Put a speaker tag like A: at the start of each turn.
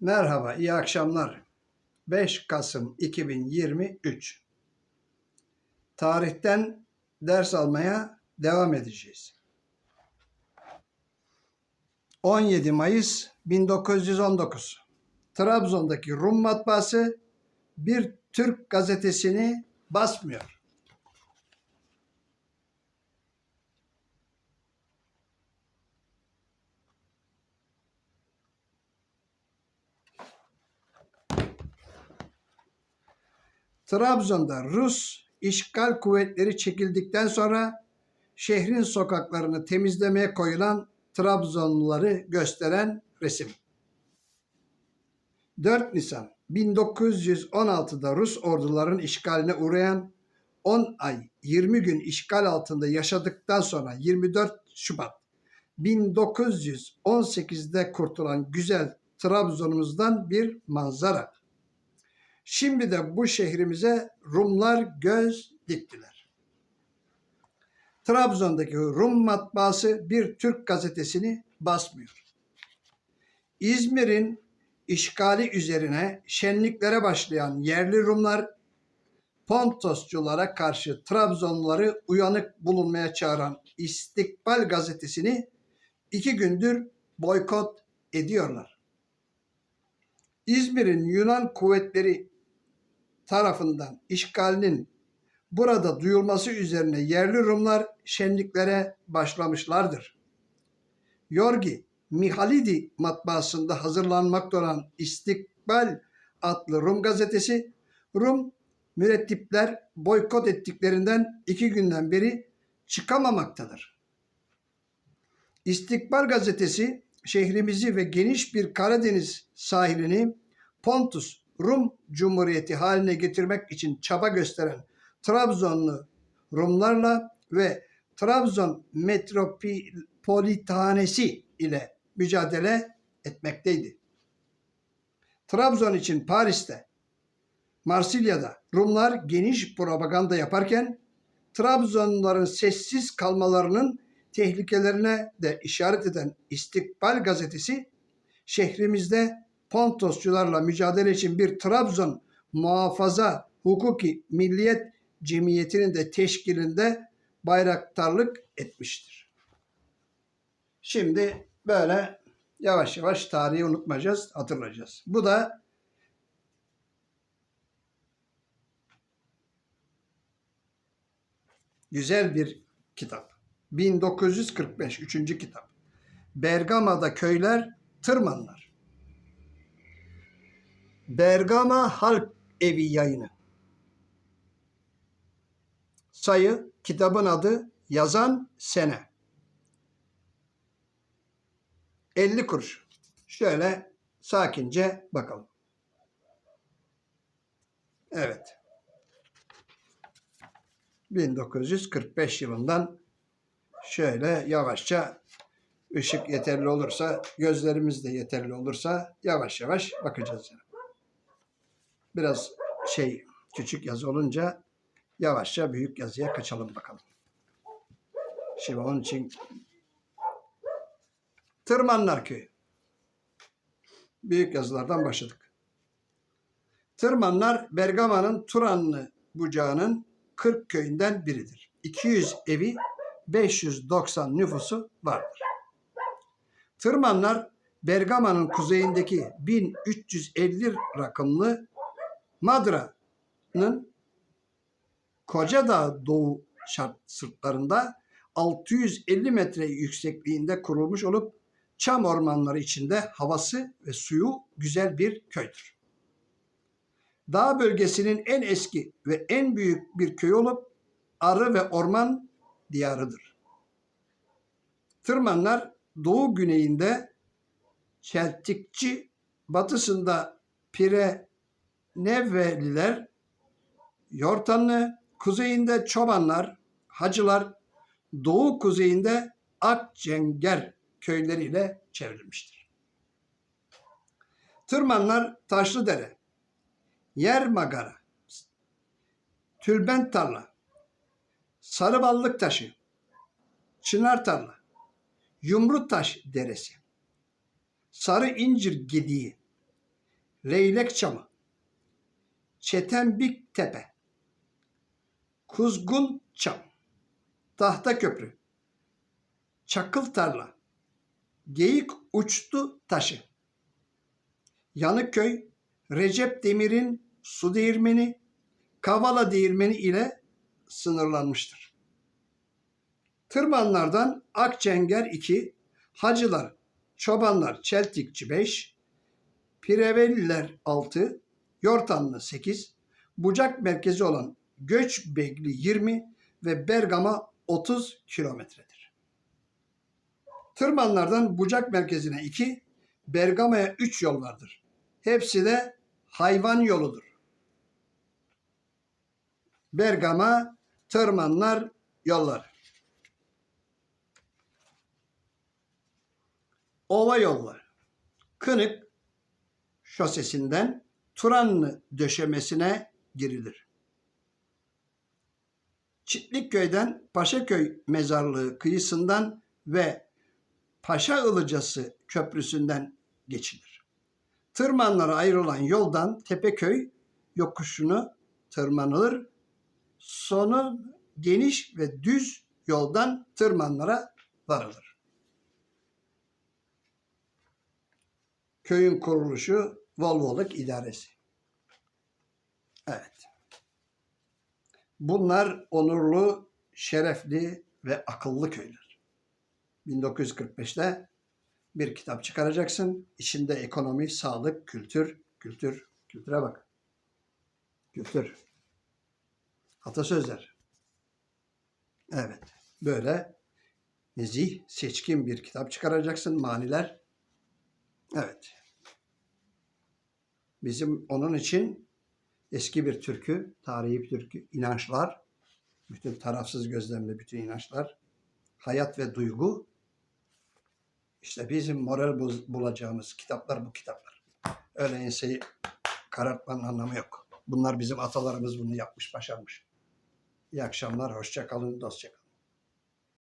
A: Merhaba, iyi akşamlar. 5 Kasım 2023. Tarihten ders almaya devam edeceğiz. 17 Mayıs 1919. Trabzon'daki Rum matbaası bir Türk gazetesini basmıyor. Trabzon'da Rus işgal kuvvetleri çekildikten sonra şehrin sokaklarını temizlemeye koyulan Trabzonluları gösteren resim. 4 Nisan 1916'da Rus orduların işgaline uğrayan 10 ay 20 gün işgal altında yaşadıktan sonra 24 Şubat 1918'de kurtulan güzel Trabzon'umuzdan bir manzara. Şimdi de bu şehrimize Rumlar göz diktiler. Trabzon'daki Rum matbaası bir Türk gazetesini basmıyor. İzmir'in işgali üzerine şenliklere başlayan yerli Rumlar Pontosçulara karşı Trabzonluları uyanık bulunmaya çağıran İstikbal gazetesini iki gündür boykot ediyorlar. İzmir'in Yunan kuvvetleri tarafından işgalinin burada duyulması üzerine yerli Rumlar şenliklere başlamışlardır. Yorgi Mihalidi matbaasında hazırlanmakta olan İstikbal adlı Rum gazetesi Rum mürettipler boykot ettiklerinden iki günden beri çıkamamaktadır. İstikbal gazetesi şehrimizi ve geniş bir Karadeniz sahilini Pontus Rum Cumhuriyeti haline getirmek için çaba gösteren Trabzonlu Rumlarla ve Trabzon Metropolitanesi ile mücadele etmekteydi. Trabzon için Paris'te, Marsilya'da Rumlar geniş propaganda yaparken Trabzonluların sessiz kalmalarının tehlikelerine de işaret eden İstikbal gazetesi şehrimizde Pontosçularla mücadele için bir Trabzon muhafaza hukuki milliyet cemiyetinin de teşkilinde bayraktarlık etmiştir. Şimdi böyle yavaş yavaş tarihi unutmayacağız, hatırlayacağız. Bu da güzel bir kitap. 1945 üçüncü kitap. Bergama'da köyler tırmanlar. Bergama Halk Evi yayını. Sayı, kitabın adı, yazan sene. 50 kuruş. Şöyle sakince bakalım. Evet. 1945 yılından şöyle yavaşça ışık yeterli olursa, gözlerimiz de yeterli olursa yavaş yavaş bakacağız. Yani. Biraz şey küçük yazı olunca yavaşça büyük yazıya kaçalım bakalım. Şimdi onun için Tırmanlar Köyü. Büyük yazılardan başladık. Tırmanlar Bergama'nın Turanlı bucağının 40 köyünden biridir. 200 evi 590 nüfusu vardır. Tırmanlar Bergama'nın kuzeyindeki 1350 rakımlı Madra'nın Kocadağ Doğu şart sırtlarında 650 metre yüksekliğinde kurulmuş olup çam ormanları içinde havası ve suyu güzel bir köydür. Dağ bölgesinin en eski ve en büyük bir köy olup arı ve orman diyarıdır. Tırmanlar doğu güneyinde Çeltikçi, batısında Pireneveliler, Yortanlı, kuzeyinde Çobanlar, Hacılar, doğu kuzeyinde Akcenger köyleriyle çevrilmiştir. Tırmanlar Taşlıdere, Yer Magara, Tülbent Tarla, Sarıballık Taşı, Çınar Tarla, Yumrutaş Deresi, Sarı İncir Gediği, Leylek Çamı, Çetenbik Tepe, Kuzgun Çam, Tahta Köprü, Çakıl Tarla, Geyik Uçtu Taşı, Yanıkköy, Recep Demir'in su değirmeni, Kavala değirmeni ile sınırlanmıştır. Tırmanlardan Akçenger 2, Hacılar, Çobanlar, Çeltikçi 5, Pireveliler 6, Yortanlı 8, Bucak merkezi olan Göçbekli 20 ve Bergama 30 kilometredir. Tırmanlardan Bucak merkezine 2, Bergama'ya 3 yol vardır. Hepsi de hayvan yoludur. Bergama, Tırmanlar yolları. Ova yolları. Kınık şosesinden Turanlı döşemesine girilir. Çitlikköy'den Paşaköy mezarlığı kıyısından ve Paşa Ilıcası köprüsünden geçilir. Tırmanlara ayrılan yoldan Tepeköy yokuşunu tırmanılır. Sonu geniş ve düz yoldan tırmanlara varılır. Köyün kuruluşu Volvoluk İdaresi. Evet. Bunlar onurlu, şerefli ve akıllı köyler. 1945'te bir kitap çıkaracaksın. İçinde ekonomi, sağlık, kültür, kültür, kültüre bak. Kültür. Atasözler. Evet. Böyle nezih, seçkin bir kitap çıkaracaksın. Maniler. Evet. Bizim onun için eski bir türkü, tarihi bir türkü, inançlar, bütün tarafsız gözlemle bütün inançlar, hayat ve duygu, işte bizim moral bul- bulacağımız kitaplar bu kitaplar. Öyle enseyi karartmanın anlamı yok. Bunlar bizim atalarımız bunu yapmış, başarmış. İyi akşamlar, hoşça kalın, dostça kalın.